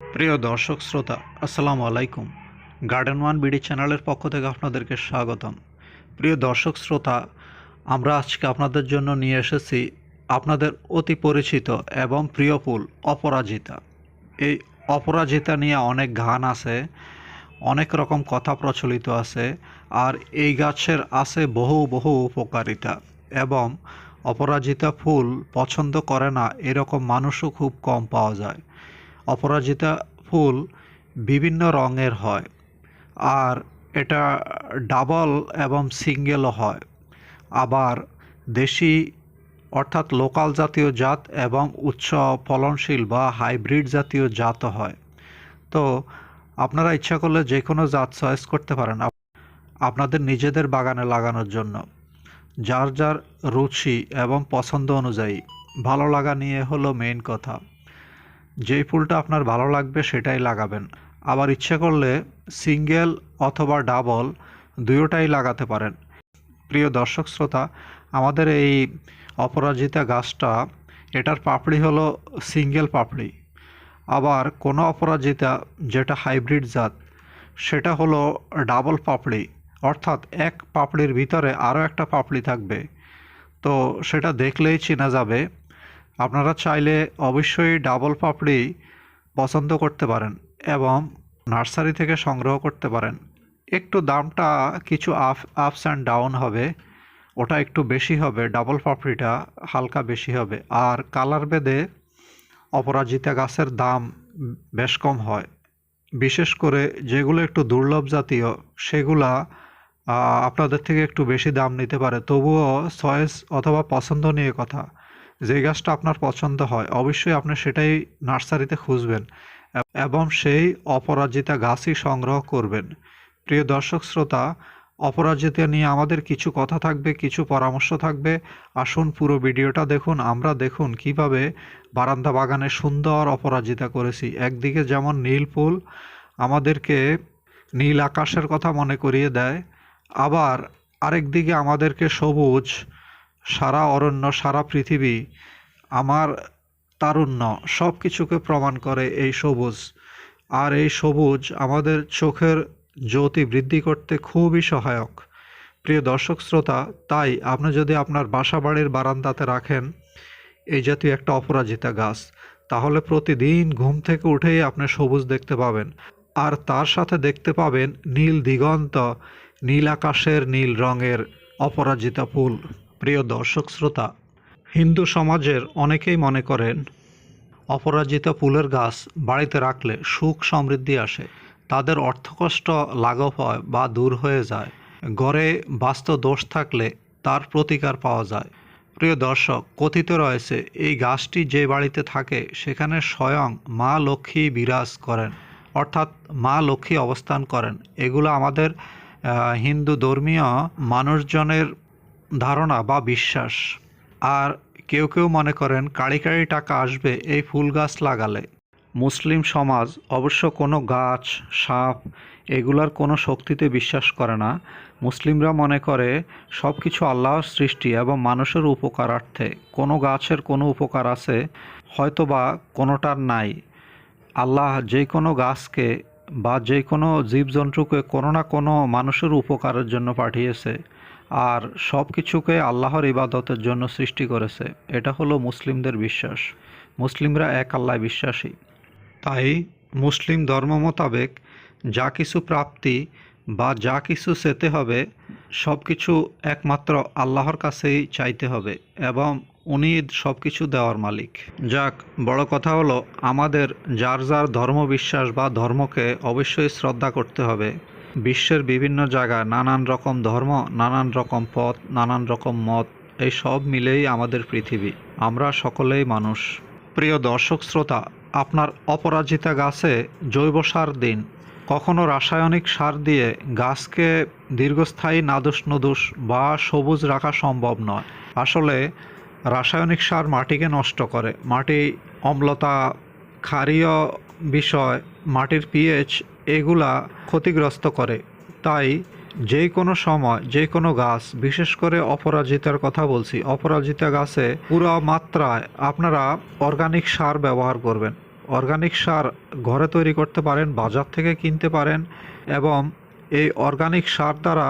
প্রিয় দর্শক শ্রোতা, আসসালামু আলাইকুম। গার্ডেন ওয়ান বিডি চ্যানেলের পক্ষ থেকে আপনাদেরকে স্বাগতম। প্রিয় দর্শক শ্রোতা, আমরা আজকে আপনাদের জন্য নিয়ে এসেছি আপনাদের অতি পরিচিত এবং প্রিয় ফুল অপরাজিতা। এই অপরাজিতা নিয়ে অনেক গান আছে, অনেক রকম কথা প্রচলিত আছে, আর এই গাছের আছে বহু বহু উপকারিতা এবং অপরাজিতা ফুল পছন্দ করে না, এরকম মানুষও খুব কম পাওয়া যায়। অপরাজিতা ফুল বিভিন্ন রঙের হয়, আর এটা ডাবল এবং সিঙ্গেলও হয়। আবার দেশি, অর্থাৎ লোকাল জাতীয় জাত এবং উচ্চ ফলনশীল বা হাইব্রিড জাতীয় জাতও হয়। তো আপনারা ইচ্ছা করলে যে কোনো জাত চয়েস করতে পারেন আপ- আপনাদের নিজেদের বাগানে লাগানোর জন্য। যার যার রুচি এবং পছন্দ অনুযায়ী ভালো লাগা নিয়ে হলো মেইন কথা। যেই ফুলটা আপনার ভালো লাগবে সেটাই লাগাবেন। আবার ইচ্ছে করলে সিঙ্গেল অথবা ডাবল দুয়োটাই লাগাতে পারেন। প্রিয় দর্শক শ্রোতা, আমাদের এই অপরাজিতা গাছটা, এটার পাপড়ি হলো সিঙ্গেল পাপড়ি। আবার কোনো অপরাজিতা যেটা হাইব্রিড জাত, সেটা হলো ডাবল পাপড়ি। অর্থাৎ এক পাপড়ির ভিতরে আরও একটা পাপড়ি থাকবে। তো সেটা দেখলেই চেনা যাবে আপনারা চাইলে অবশ্যই ডাবল পাপড়ি পছন্দ করতে পারেন এবং নার্সারি থেকে সংগ্রহ করতে পারেন। একটু দামটা কিছু আপ আপস অ্যান্ড ডাউন হবে। ওটা একটু বেশি হবে, ডাবল পাপড়িটা হালকা বেশি হবে। আর কালার বেদে অপরাজিতা গাছের দাম বেশ কম হয়। বিশেষ করে যেগুলো একটু দুর্লভ জাতীয়, সেগুলা আপনাদের থেকে একটু বেশি দাম নিতে পারে। তবুও চয়েস অথবা পছন্দ নিয়ে কথা। যে গাছটা আপনার পছন্দ হয়, অবশ্যই আপনি সেটাই নার্সারিতে খুঁজবেন এবং সেই অপরাজিতা গাছই সংগ্রহ করবেন। প্রিয় দর্শক শ্রোতা, অপরাজিতা নিয়ে আমাদের কিছু কথা থাকবে, কিছু পরামর্শ থাকবে। আসুন পুরো ভিডিওটা দেখুন, আমরা দেখুন কীভাবে বারান্দা বাগানে সুন্দর অপরাজিতা করেছি। একদিকে যেমন নীল ফুল আমাদেরকে নীল আকাশের কথা মনে করিয়ে দেয়, আবার আরেকদিকে আমাদেরকে সবুজ সারা অরণ্য, সারা পৃথিবী আমার তারুণ্য সব কিছুকে প্রমাণ করে এই সবুজ। আর এই সবুজ আমাদের চোখের জ্যোতি বৃদ্ধি করতে খুবই সহায়ক। প্রিয় দর্শক শ্রোতা, তাই আপনি যদি আপনার বাসা বাড়ির বারান্দাতে রাখেন এই জাতীয় একটা অপরাজিতা গাছ, তাহলে প্রতিদিন ঘুম থেকে উঠেই আপনি সবুজ দেখতে পাবেন। আর তার সাথে দেখতে পাবেন নীল দিগন্ত, নীল আকাশের নীল রঙের অপরাজিতা ফুল। প্রিয় দর্শক শ্রোতা, হিন্দু সমাজের অনেকেই মনে করেন, অপরাজিত ফুলের গাছ বাড়িতে রাখলে সুখ সমৃদ্ধি আসে। তাদের অর্থকষ্ট লাঘব হয় বা দূর হয়ে যায়। গড়ে বাস্তু দোষ থাকলে তার প্রতিকার পাওয়া যায়। প্রিয় দর্শক, কথিত রয়েছে, এই গাছটি যে বাড়িতে থাকে, সেখানে স্বয়ং মা লক্ষ্মী বিরাজ করেন। অর্থাৎ মা লক্ষ্মী অবস্থান করেন। এগুলো আমাদের হিন্দু ধর্মীয় মানুষজনের ধারণা বা বিশ্বাস। আর কেউ কেউ মনে করেন কাড়ি কাড়ি টাকা আসবে এই ফুল গাছ লাগালে। মুসলিম সমাজ অবশ্য কোনো গাছ, সাপ এগুলার কোনো শক্তিতে বিশ্বাস করে না। মুসলিমরা মনে করে সব কিছু আল্লাহর সৃষ্টি এবং মানুষের উপকারার্থে। কোনো গাছের কোনো উপকার আছে হয়তো বা কোনোটার নাই। আল্লাহ যে কোনো গাছকে বা যে কোনো জীবজন্তুকে কোনো না কোনো মানুষের উপকারের জন্য পাঠিয়েছে। আর সব কিছুকে আল্লাহর ইবাদতের জন্য সৃষ্টি করেছে। এটা হলো মুসলিমদের বিশ্বাস। মুসলিমরা এক আল্লাহ বিশ্বাসী। তাই মুসলিম ধর্ম মোতাবেক যা কিছু প্রাপ্তি বা যা কিছু চেতে হবে সব কিছু একমাত্র আল্লাহর কাছেই চাইতে হবে এবং উনি সব কিছু দেওয়ার মালিক। যাক, বড় কথা হলো, আমাদের যার যার ধর্ম বিশ্বাস বা ধর্মকে অবশ্যই শ্রদ্ধা করতে হবে। বিশ্বের বিভিন্ন জায়গায় নানান রকম ধর্ম, নানান রকম পথ, নানান রকম মত, এই সব মিলেই আমাদের পৃথিবী। আমরা সকলেই মানুষ। প্রিয় দর্শক শ্রোতা, আপনার অপরাজিতা গাছে জৈব সার দিন। কখনো রাসায়নিক সার দিয়ে গাছকে দীর্ঘস্থায়ী নাদুস নদুস বা সবুজ রাখা সম্ভব নয়। আসলে রাসায়নিক সার মাটিকে নষ্ট করে। মাটি অম্লতা ক্ষারীয় বিষয়, মাটির পিএইচ এগুলা ক্ষতিগ্রস্ত করে। তাই যে কোনো সময় যে কোনো গাছ, বিশেষ করে অপরাজিতার কথা বলছি, অপরাজিতা গাছে পুরো মাত্রায় আপনারা অর্গানিক সার ব্যবহার করবেন। অর্গানিক সার ঘরে তৈরি করতে পারেন, বাজার থেকে কিনতে পারেন এবং এই অর্গানিক সার দ্বারা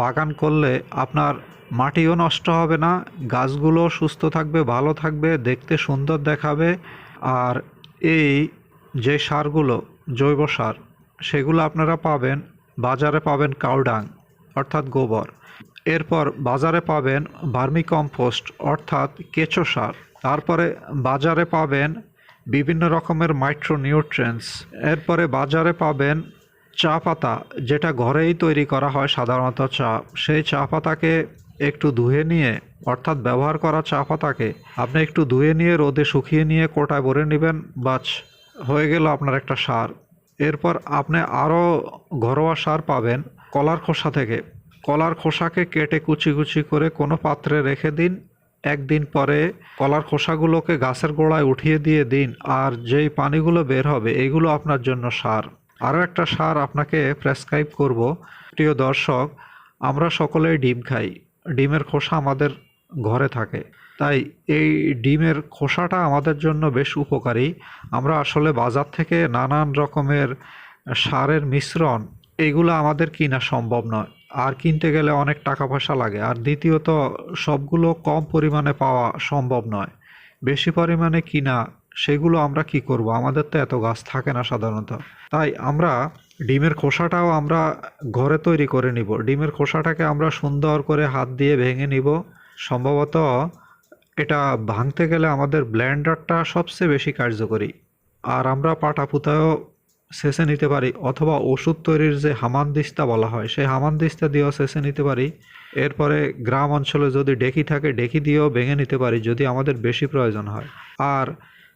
বাগান করলে আপনার মাটিও নষ্ট হবে না, গাছগুলো সুস্থ থাকবে, ভালো থাকবে, দেখতে সুন্দর দেখাবে। আর এই যে সারগুলো, জৈব সার সেগুলো আপনারা পাবেন, বাজারে পাবেন কাউডাং অর্থাৎ গোবর। এরপর বাজারে পাবেন ভার্মি কম্পোস্ট, অর্থাৎ কেঁচো সার। তারপরে বাজারে পাবেন বিভিন্ন রকমের মাইক্রোনিউট্রেন্টস এরপরে বাজারে পাবেন চা পাতা, যেটা ঘরেই তৈরি করা হয় সাধারণত চা। সেই চা পাতাকে একটু ধুয়ে নিয়ে, অর্থাৎ ব্যবহার করা চা পাতাকে আপনি একটু ধুয়ে নিয়ে, রোদে শুকিয়ে নিয়ে কোটায় ভরে নেবেন বাস হয়ে গেল আপনার একটা সার। এরপর আপনি আরও ঘরোয়া সার পাবেন কলার খোসা থেকে। কলার খোসাকে কেটে কুচি কুচি করে কোনো পাত্রে রেখে দিন। একদিন পরে কলার খোসাগুলোকে গাছের গোড়ায় উঠিয়ে দিয়ে দিন আর যেই পানিগুলো বের হবে এগুলো আপনার জন্য সার। আরও একটা সার আপনাকে প্রেসক্রাইব করব। প্রিয় দর্শক, আমরা সকলেই ডিম খাই। ডিমের খোসা আমাদের ঘরে থাকে। তাই এই ডিমের খোসাটা আমাদের জন্য বেশ উপকারী। আমরা আসলে বাজার থেকে নানান রকমের সারের মিশ্রণ, এগুলো আমাদের কিনা সম্ভব নয়। আর কিনতে গেলে অনেক টাকা পয়সা লাগে। আর দ্বিতীয়ত, সবগুলো কম পরিমাণে পাওয়া সম্ভব নয়। বেশি পরিমাণে কিনা, সেগুলো আমরা কি করব? আমাদের তো এত গাছ থাকে না সাধারণত। তাই আমরা ডিমের খোসাটাও আমরা ঘরে তৈরি করে নিব। ডিমের খোসাটাকে আমরা সুন্দর করে হাত দিয়ে ভেঙে নিব। সম্ভবত এটা ভাঙতে গেলে আমাদের ব্লেন্ডারটা সবচেয়ে বেশি কার্যকরী। আর আমরা পাটা পুতায়ও শেষে নিতে পারি, অথবা ওষুধ তৈরির যে হামানদিস্তা বলা হয়, সেই হামানদিস্তা দিয়েও শেষে নিতে পারি। এরপরে গ্রাম অঞ্চলে যদি ডেকি থাকে, ডেকি দিয়েও ভেঙে নিতে পারি, যদি আমাদের বেশি প্রয়োজন হয়। আর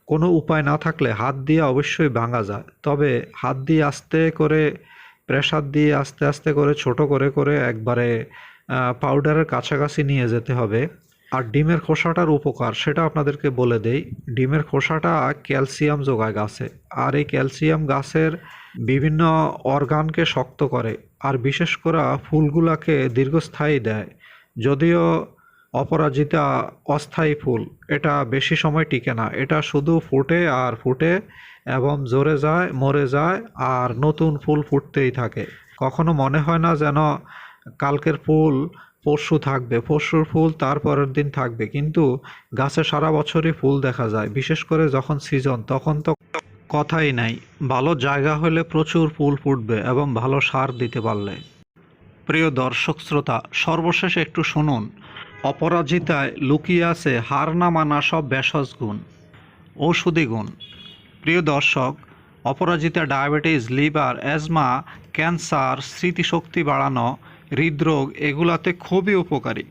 কোনো উপায় না থাকলে হাত দিয়ে অবশ্যই ভাঙা যায়। তবে হাত দিয়ে আস্তে করে, প্রেসার দিয়ে আস্তে আস্তে করে, ছোট করে করে একবারে পাউডারের কাছাকাছি নিয়ে যেতে হবে। আর ডিমের খোসাটার উপকার, সেটা আপনাদেরকে বলে দেই। ডিমের খোসাটা ক্যালসিয়াম যোগায় গাছে। আর এই ক্যালসিয়াম গাছের বিভিন্ন অর্গানকে শক্ত করে, আর বিশেষ করে ফুলগুলাকে দীর্ঘস্থায়ী দেয়। যদিও অপরাজিতা অস্থায়ী ফুল, এটা বেশি সময় টিকে না। এটা শুধু ফুটে আর ফুটে এবং জোরে যায়, মরে যায়, আর নতুন ফুল ফুটতেই থাকে। কখনো মনে হয় না যেন কালকের ফুল পরশু থাকবে, পরশুর ফুল তার পরের দিন থাকবে। কিন্তু গাছে সারা বছরই ফুল দেখা যায়, বিশেষ করে যখন সিজন তখন তো কথাই নাই। ভালো জায়গা হলে প্রচুর ফুল ফুটবে এবং ভালো সার দিতে পারলে। প্রিয় দর্শক শ্রোতা, সর্বশেষ একটু শুনুন। অপরাজিতায় লুকিয়ে আছে হার না মানা সব ভেষজ গুণ, ঔষধি গুণ। প্রিয় দর্শক, অপরাজিতা ডায়াবেটিস, লিভার, অ্যাজমা, ক্যান্সার, স্মৃতিশক্তি বাড়ানো হৃদরোগ এগুলাতে খুবই উপকারী।